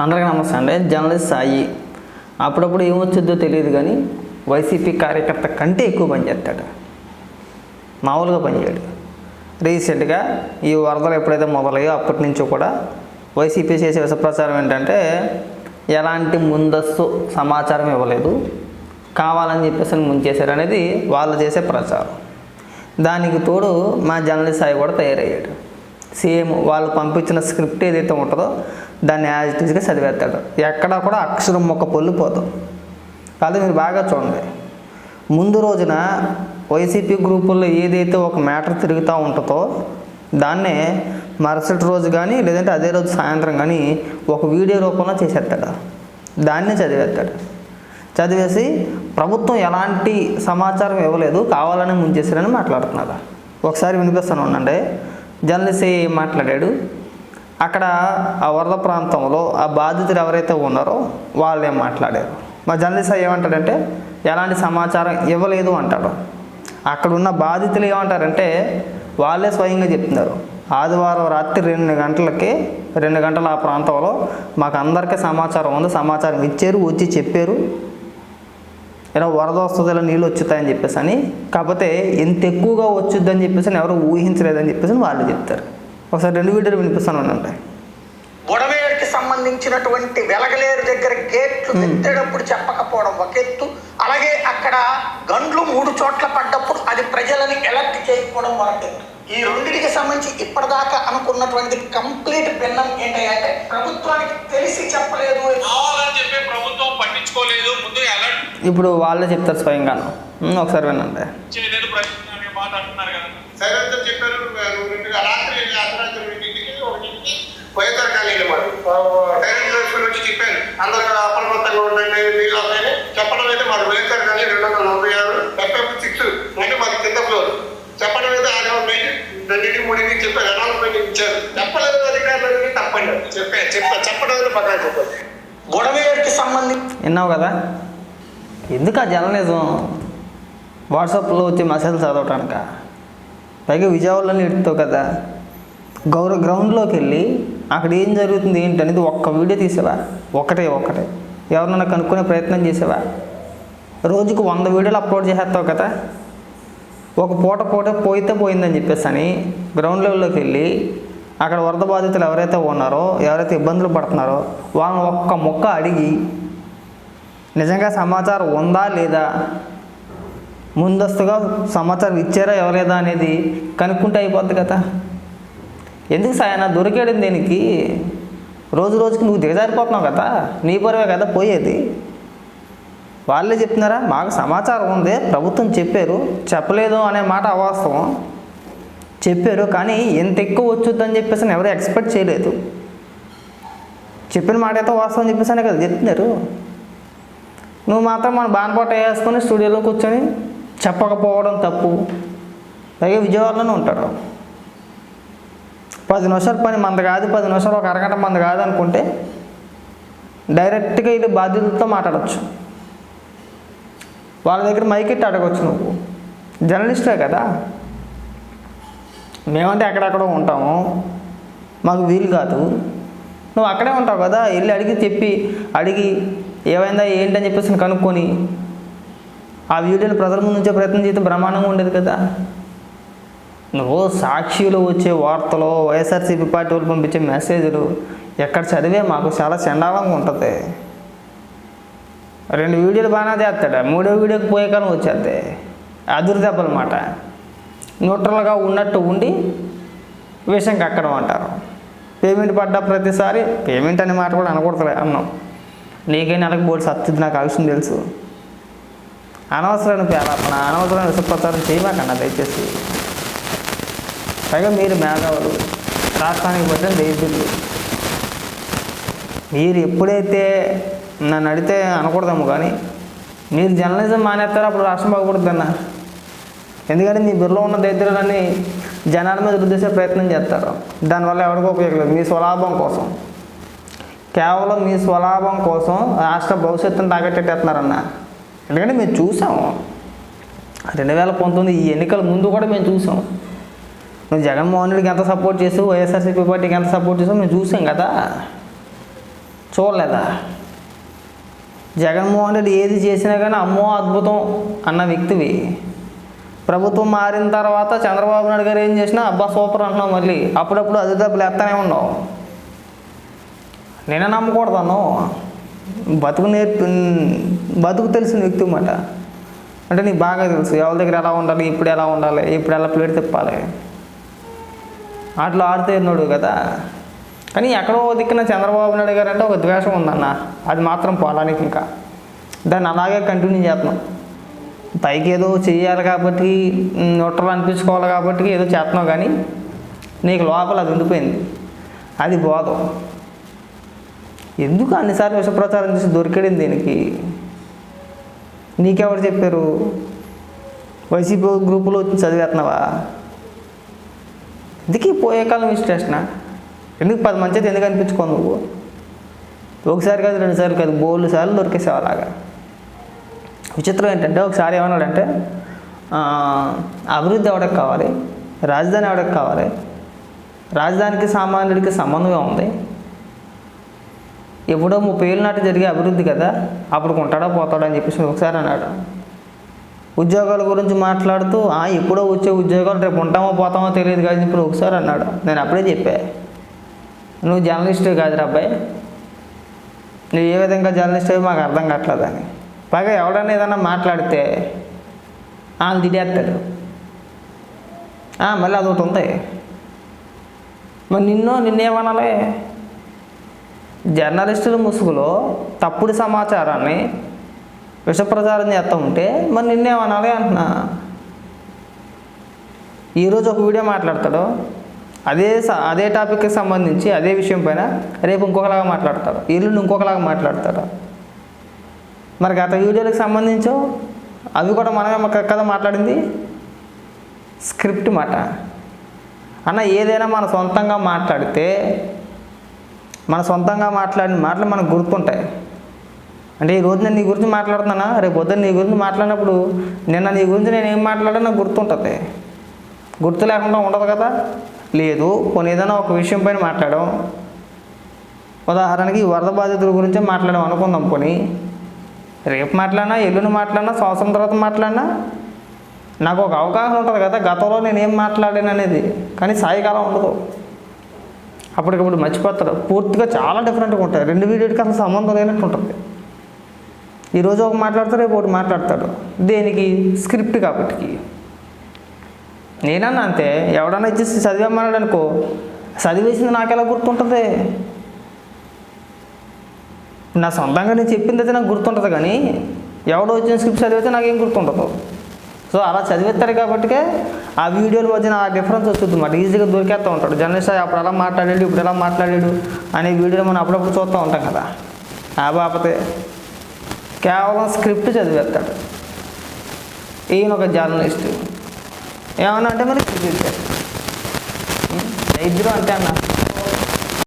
అందరికీ నమస్తే అండి. జర్నలిస్ట్ సాయి. అప్పుడప్పుడు ఏమొచ్చుద్దో తెలియదు కానీ వైసీపీ కార్యకర్త కంటే ఎక్కువ పనిచేస్తాడు మామూలుగా పనిచేయడు రీసెంట్గా ఈ వరదలు ఎప్పుడైతే మొదలయ్యో అప్పటి నుంచి కూడా వైసీపీ చేసే విషప్రచారం ఏంటంటే ఎలాంటి ముందస్తు సమాచారం ఇవ్వలేదు. కావాలని చెప్పేసి ముంచేశారు అనేది వాళ్ళు చేసే ప్రచారం. దానికి తోడు మా జర్నలిస్ట్ సాయి కూడా తయారయ్యాడు. సేమ్ వాళ్ళు పంపించిన స్క్రిప్ట్ ఏదైతే ఉంటుందో దాన్ని యాజ్ ఇట్ ఈస్గా చదివేస్తాడు. ఎక్కడా కూడా అక్షరం మొక్క పొల్లు పోతాం కాదు మీరు బాగా చూడండి. ముందు రోజున వైసీపీ గ్రూపుల్లో ఏదైతే ఒక మ్యాటర్ తిరుగుతూ ఉంటుందో దాన్నే మరుసటి రోజు కానీ లేదంటే అదే రోజు సాయంత్రం కానీ ఒక వీడియో రూపంలో చేసేస్తాడు. దాన్నే చదివేస్తాడు. చదివేసి ప్రభుత్వం ఎలాంటి సమాచారం ఇవ్వలేదు కావాలని ముంచేసారని మాట్లాడుతున్నారు. ఒకసారి వినిపిస్తాను ఉండండి. జర్నలిస్ట్ మాట్లాడాడు? అక్కడ ఆ వరద ప్రాంతంలో ఆ బాధితులు ఎవరైతే ఉన్నారో వాళ్ళే మాట్లాడారు. మా జర్నలిస్ట్ ఏమంటాడంటే ఎలాంటి సమాచారం ఇవ్వలేదు అంటాడు. అక్కడ ఉన్న బాధితులు ఏమంటారంటే వాళ్ళే స్వయంగా చెప్తున్నారు. ఆదివారం రాత్రి రెండు గంటలకి రెండు గంటల ఆ ప్రాంతంలో మాకు అందరికీ సమాచారం ఉంది సమాచారం ఇచ్చారు వచ్చి చెప్పారు. ఇలా వరద వస్తుంది ఇలా నీళ్ళు వచ్చుతాయని చెప్పేసి అని కాకపోతే ఎంత ఎక్కువగా వచ్చుద్దని చెప్పేసి అని ఎవరు ఊహించలేదని చెప్పేసి వాళ్ళు చెప్తారు. ఒకసారి రెండు వీడియోలు వినిపిస్తాను ఉండండి బుడమేరుకి సంబంధించినటువంటి వెలగలేరు దగ్గర గేట్లు ఎత్తేటప్పుడు చెప్పకపోవడం ఒక ఎత్తు. అలాగే అక్కడ గండ్లు మూడు చోట్ల పడ్డప్పుడు అది ప్రజలని ఎలర్ట్ చేయకపోవడం మరొక ఎత్తు ఈ రెండింటికి సంబంధించి ఇప్పటిదాకా అనుకున్నటువంటి కంప్లీట్ భిన్నం ఏంటంటే ప్రభుత్వానికి తెలిసి చెప్పలేదు. కావాలని చెప్పి ప్రభుత్వం పట్టించుకోలేదు. ముందు అలర్ట్ ఇప్పుడు వాళ్ళే చెప్తారు స్వయంగాను ఒకసారి వినండి. చేయలేదు ప్రయత్నం అనే మాట అంటున్నారు కదా. సరే చెప్పారు రెండుగా రాత్రి వైఎస్ఆర్ కాలనీలో మాట డైరెక్ట్ వేసుకుని వచ్చి చెప్పాను అందరూ అప్రమత్తంగా ఉండండి నీళ్ళు వస్తాయని చెప్పడం అయితే మాకు వైఎస్ఆర్ కాలనీ రెండు వందల నలభై ఆరు ఎఫ్ఎఫ్ సిక్స్ అంటే మాకు కింద ఫ్లోర్. చెప్పడం అయితే ఆదివారం నైట్ రెండింటికి మూడింటికి చెప్పారు అనౌన్స్మెంట్ ఇచ్చారు. చెప్పలేదు అధికారులు తప్పండి. చెప్పాను చెప్పా చెప్పడం అయితే పక్కన చెప్పారు. బుడమేరుకి సంబంధించి విన్నావు కదా? ఎందుకు ఆ జర్నలిజం? వాట్సాప్లో వచ్చి మెసేజ్ చదవటానిక? పైగా విజయవాడలో ఎడుతావు కదా? గౌరవ గ్రౌండ్లోకి వెళ్ళి అక్కడ ఏం జరుగుతుంది ఏంటి అనేది ఒక్క వీడియో తీసేవా? ఒకటే ఒకటే. ఎవరినైనా కనుక్కునే ప్రయత్నం చేసేవా? రోజుకు వంద వీడియోలు అప్లోడ్ చేసేస్తావు కదా? ఒక పూట పూట పోయితే పోయిందని చెప్పేసి అని గ్రౌండ్ లెవెల్లోకి వెళ్ళి అక్కడ వరద బాధితులు ఎవరైతే ఉన్నారో ఎవరైతే ఇబ్బందులు పడుతున్నారో వాళ్ళని ఒక్క మొక్క అడిగి నిజంగా సమాచారం ఉందా లేదా? ముందస్తుగా సమాచారం ఇచ్చారా ఎవరేదా అనేది కనుక్కుంటే అయిపోద్ది కదా? ఎందుకు సాయన దొరికాడు దీనికి. రోజు రోజుకి నువ్వు దిగజారిపోతున్నావు కదా. నీ పరువే కదా పోయేది. వాళ్ళే చెప్తున్నారా? మాకు సమాచారం ఉంది. ప్రభుత్వం చెప్పారు. చెప్పలేదు అనే మాట అవాస్తవం. చెప్పారు. కానీ ఎంత ఎక్కువ వచ్చుద్దని చెప్పేసి ఎవరు ఎక్స్పెక్ట్ చేయలేదు. చెప్పిన మాట అయితే వాస్తవం చెప్పేసి అనే కదా చెప్తున్నారు. నువ్వు మాత్రం మన బాన్పాట వేసుకొని స్టూడియోలో కూర్చొని చెప్పకపోవడం తప్పు. పైగా విజయవాడలోనే ఉంటాడు. పది నిమిషాల పని మంద కాదు పది నిమిషాలు ఒక అరగంట మంద కాదు అనుకుంటే డైరెక్ట్గా ఇది బాధ్యతలతో మాట్లాడచ్చు. వాళ్ళ దగ్గర మైకెట్ అడగచ్చు నువ్వు. జర్నలిస్టే కదా. మేమంటే ఎక్కడెక్కడో ఉంటాము. మాకు వీలు కాదు. నువ్వు అక్కడే ఉంటావు కదా వెళ్ళి అడిగి చెప్పి అడిగి ఏమైందా ఏంటని చెప్పేసి కనుక్కొని ఆ వీడియోలు ప్రజల ముందు ఉంచే ప్రయత్నం చేస్తే బ్రహ్మాండంగా ఉండేది కదా. నువ్వు సాక్షిలో వచ్చే వార్తలు వైఎస్ఆర్సీపీ పార్టీ వాళ్ళు పంపించే మెసేజ్లు ఎక్కడ చదివే మాకు చాలా చండాలంగా ఉంటుంది. రెండు వీడియోలు బాగానే చేస్తాడు? మూడో వీడియోకి పోయే కాలం అదురు దెబ్బలమాట న్యూట్రల్గా ఉన్నట్టు ఉండి విషయం కక్కడం అంటారు. పేమెంట్ పడ్డ ప్రతిసారి పేమెంట్ అనే మాట కూడా అనకూడదులే అన్నాం. నీకే నెలకు బోర్డు సత్తుది నాకు ఆ విషయం తెలుసు. అనవసరమైన పేరాపణ అనవసరమైన విషప్రచారం చేయమాకన్నా దయచేసి. పైగా మీరు మేధావులు. రాష్ట్రానికి పట్టిన దైత్యులు మీరు ఎప్పుడైతే నన్ను అడిగితే అనకూడదమ్ము కానీ మీరు జర్నలిజం మానేస్తారో? అప్పుడు రాష్ట్రం బాగుపడుతుందన్న ఎందుకంటే మీ బిర్లో ఉన్న దరిద్రులని జనాల మీద రుద్దేసే ప్రయత్నం చేస్తారు. దానివల్ల ఎవరికీ ఉపయోగం లేదు. మీ స్వలాభం కోసం. కేవలం మీ స్వలాభం కోసం రాష్ట్ర భవిష్యత్తును తాగట్టేస్తున్నారన్న ఎందుకంటే మేము చూసాము రెండు వేల పంతొమ్మిది ఈ ఎన్నికల ముందు కూడా మేము చూసాం. నువ్వు జగన్మోహన్ రెడ్డికి ఎంత సపోర్ట్ చేస్తూ వైఎస్ఆర్సీపీ పార్టీకి ఎంత సపోర్ట్ చేస్తూ మేము చూసాం కదా. చూడలేదా? జగన్మోహన్ రెడ్డి ఏది చేసినా కానీ అమ్మో అద్భుతం అన్న వ్యక్తివి. ప్రభుత్వం మారిన తర్వాత చంద్రబాబు నాయుడు గారు ఏం చేసినా అబ్బా సూపర్ అంటున్నావు మళ్ళీ. అప్పుడప్పుడు అది దెబ్బలు ఎత్తనే ఉన్నావు నేనే నమ్మకూడదాను బతుకు నేర్పి బతుకు తెలిసిన వ్యక్తి అన్నమాట. అంటే నీకు బాగా తెలుసు ఎవరి దగ్గర ఎలా ఉండాలి ఇప్పుడు ఎలా ఉండాలి ఇప్పుడు ఎలా ప్లేట్ తిప్పాలి. ఆటలో ఆడుతున్నాడు కదా. కానీ ఎక్కడో దిక్కున చంద్రబాబు నాయుడు గారు అంటే ఒక ద్వేషం ఉందన్న. అది మాత్రం పోలానికి ఇంకా. దాన్ని అలాగే కంటిన్యూ చేస్తున్నాం. పైకి ఏదో చెయ్యాలి కాబట్టి నొట్టలు అనిపించుకోవాలి కాబట్టి ఏదో చేస్తున్నావు కానీ నీకు లోపల అది ఉండిపోయింది. అది బోధం. ఎందుకు అన్నిసార్లు విషప్రచారం చేసి దొరికడింది దీనికి? నీకెవరు చెప్పారు? వైసీపీ గ్రూపులో వచ్చి చదివేస్తున్నావా? ఎందుకు పోయే కాలం విశ్లేషణ ఎందుకు పది మంచిది ఎందుకు అనిపించుకో నువ్వు? ఒకసారి కాదు రెండు సార్లు కాదు బోళ్ళు సార్లు దొరికేసావు అలాగా. విచిత్రం ఏంటంటే ఒకసారి ఏమన్నాడంటే అభివృద్ధి ఎవడకు కావాలి? రాజధాని ఎవడకు కావాలి? రాజధానికి సామాన్యుడికి సంబంధమే ఉంది. ఎప్పుడో ముప్పై ఏళ్ళ నాటి జరిగే అభివృద్ధి కదా అప్పుడు ఉంటాడా పోతాడా అని చెప్పేసి ఒకసారి అన్నాడు. ఉద్యోగాల గురించి మాట్లాడుతూ "ఆ, ఎప్పుడో వచ్చే ఉద్యోగాలు రేపు ఉంటామో పోతామో తెలియదు కానీ ఇప్పుడు ఒకసారి అన్నాడు. నేను అప్పుడే చెప్పా నువ్వు జర్నలిస్ట్ కాదురా అబ్బాయి. నువ్వు ఏ విధంగా జర్నలిస్ట్ అవి మాకు అర్థం కావట్లేదని పైగా ఎవడన్నా ఏదన్నా మాట్లాడితే వాళ్ళు తిడేస్తాడు మళ్ళీ మళ్ళీ అదొకటి ఉంది. మరి నిన్నో నిన్నేమనాలి? జర్నలిస్టుల ముసుగులో తప్పుడు సమాచారాన్ని విషప్రచారం చేస్తూ ఉంటే మరి నిన్నేమనాలి అంటున్నా. ఈరోజు ఒక వీడియో మాట్లాడతాడు. అదే అదే టాపిక్కి సంబంధించి అదే విషయం పైన రేపు ఇంకొకలాగా మాట్లాడతాడు. ఎల్లుండి ఇంకొకలాగా మాట్లాడతాడు. మరి గత వీడియోలకు సంబంధించో అవి కూడా మనమే మ- కదా మాట్లాడింది. స్క్రిప్ట్ మాట. అన్న ఏదైనా మన సొంతంగా మాట్లాడితే మన సొంతంగా మాట్లాడిన మాటలు మనకు గుర్తుంటాయి. అంటే ఈ రోజు నేను నీ గురించి మాట్లాడుతున్నానా? రేపు పొద్దున్న నీ గురించి మాట్లాడినప్పుడు నిన్న నీ గురించి నేను ఏం మాట్లాడా నాకు గుర్తుంటుంది. గుర్తు లేకుండా ఉండదు కదా? లేదు కొన్ని ఏదైనా ఒక విషయం పైన మాట్లాడాం. ఉదాహరణకి ఈ వరద బాధితుల గురించే మాట్లాడాం అనుకుందాం కొని రేపు మాట్లాడినా ఎల్లుని మాట్లాడినా సంవత్సరం తర్వాత మాట్లాడినా? నాకు ఒక అవగాహన ఉంటుంది కదా గతంలో నేను ఏం మాట్లాడాను అనేది. కానీ సాయంకాలం ఉండదు. అప్పటికప్పుడు మర్చిపోతాడు పూర్తిగా చాలా డిఫరెంట్గా ఉంటాయి. రెండు వీడియోకి అసలు సంబంధం లేనట్టు ఉంటుంది. ఈరోజు ఒక మాట్లాడతాడు రేపు ఒకటి మాట్లాడతాడు దేనికి? స్క్రిప్ట్ కాబట్టి. నేనన్నా అంతే. ఎవడన్నా ఇచ్చేసి చదివేమన్నాడు అనుకో చదివేసింది నాకెలా గుర్తుంటుంది? నా సొంతంగా నేను చెప్పింది అయితే నాకు గుర్తుంటుంది కానీ ఎవడో వచ్చిన స్క్రిప్ట్ చదివితే నాకేం గుర్తుండదు. సో అలా చదివేస్తారు కాబట్టికే ఆ వీడియోల మధ్యన ఆ డిఫరెన్స్ వస్తుంది అన్నమాట ఈజీగా దొరికేస్తూ ఉంటాడు. జర్నలిస్ట్ అప్పుడు ఎలా మాట్లాడాడు ఇప్పుడు ఎలా మాట్లాడాడు అనే వీడియోలు మనం అప్పుడప్పుడు చూస్తూ ఉంటాం కదా. ఆ బాపతే. కేవలం స్క్రిప్ట్ చదివేస్తాడు. ఈయన ఒక జర్నలిస్ట్ ఏమన్నా అంటే మరి ఇద్దరు అంటే అన్న.